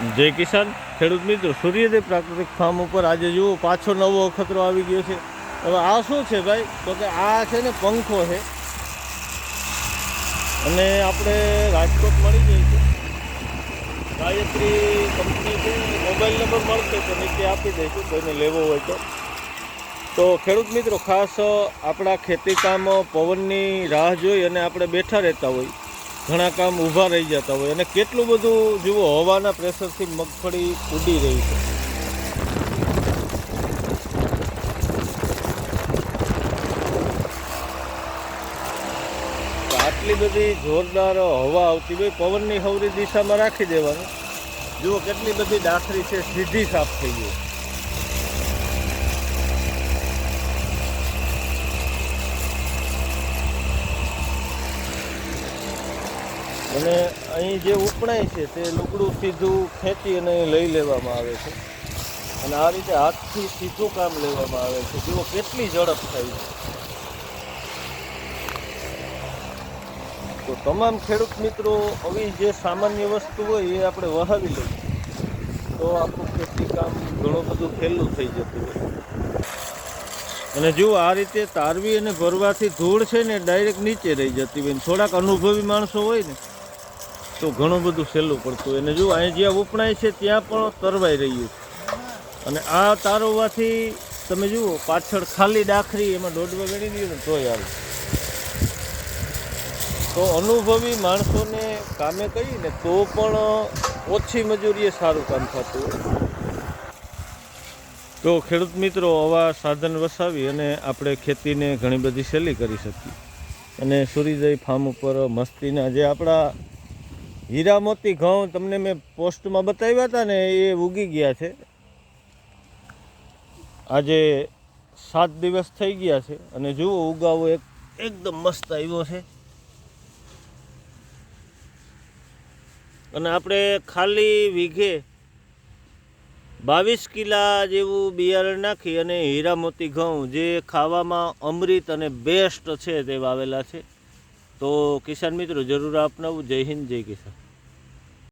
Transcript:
જય કિસાન. ખેડૂત મિત્રો સૂર્યદેવ પ્રાકૃતિક ફાર્મ ઉપર આજે જુઓ, પાછો નવો અખતરો આવી ગયો છે. હવે આ શું છે ભાઈ? તો કે આ છે ને પંખો છે. અને આપણે રાજકોટ મળી જાય છે. ગાયત્રી કંપની છે, મોબાઈલ નંબર મળશે તો નીચે આપી દઈશું, કોઈને લેવો હોય તો. તો ખેડૂત મિત્રો, ખાસ આપણા ખેતીકામ પવનની રાહ જોઈ અને આપણે બેઠા રહેતા હોય. ઘણા કામ ઊભા રહી જતા હોય અને કેટલું બધું જુઓ, હવાના પ્રેશરથી મગફળી ઉડી રહી છે. આટલી બધી જોરદાર હવા આવતી હોય, પવનની હવરી દિશામાં રાખી દેવાનું. જુઓ કેટલી બધી ડાખરી છે, સીધી સાફ થઈ ગઈ. અને અહીં જે ઉપણાય છે તે લુગડું સીધું ખેંચી અને લઈ લેવામાં આવે છે. અને આ રીતે હાથથી સીધું કામ લેવામાં આવે છે. જુઓ કેટલી ઝડપ થાય છે. તો તમામ ખેડૂત મિત્રો, આવી જે સામાન્ય વસ્તુ હોય એ આપણે વહાવી લઈએ. તો આપણું ખેતી કામ ઘણું બધું સહેલું થઈ જતું હોય. અને જુઓ આ રીતે તારવી અને ભરવાથી ધૂળ છે ને ડાયરેક્ટ નીચે રહી જતી હોય થોડાક અનુભવી માણસો હોય ને તો ઘણું બધું સહેલું પડતું એને જુઓ અહીં જ્યાં ઉપણાય છે, ત્યાં પણ તરવાઈ રહ્યું છે. અને આ તારવવાથી તમે જુઓ, પાછળ ખાલી ડાખરી, એમાં દોડવા ગણી દઈએ ને તોય આવે. તો અનુભવી માણસોને કામે કહીને તો પણ ઓછી મજૂરીએ સારું કામ થતું તો ખેડૂત મિત્રો, આવા સાધન વસાવી અને આપણે ખેતીને ઘણી બધી સહેલી કરી શકીએ. અને સૂર્યોદય ફાર્મ ઉપર મસ્તીના જે આપણા હીરા મોતી ઘઉં તમને મેં પોસ્ટમાં બતાવ્યા હતા ને, એ ઉગી ગયા છે. આજે સાત દિવસ થઈ ગયા છે અને જુઓ, ઉગાવો એક, એકદમ મસ્ત આવ્યો છે. અને આપણે ખાલી વીઘે બાવીસ કિલા જેવું બિયારણ નાખી અને હીરા મોતી ઘઉં જે ખાવામાં અમૃત અને બેસ્ટ છે તે વાવેલા છે. તો કિસાન મિત્રો જરૂર આપનાવું જય હિન્દ જય કિસાન.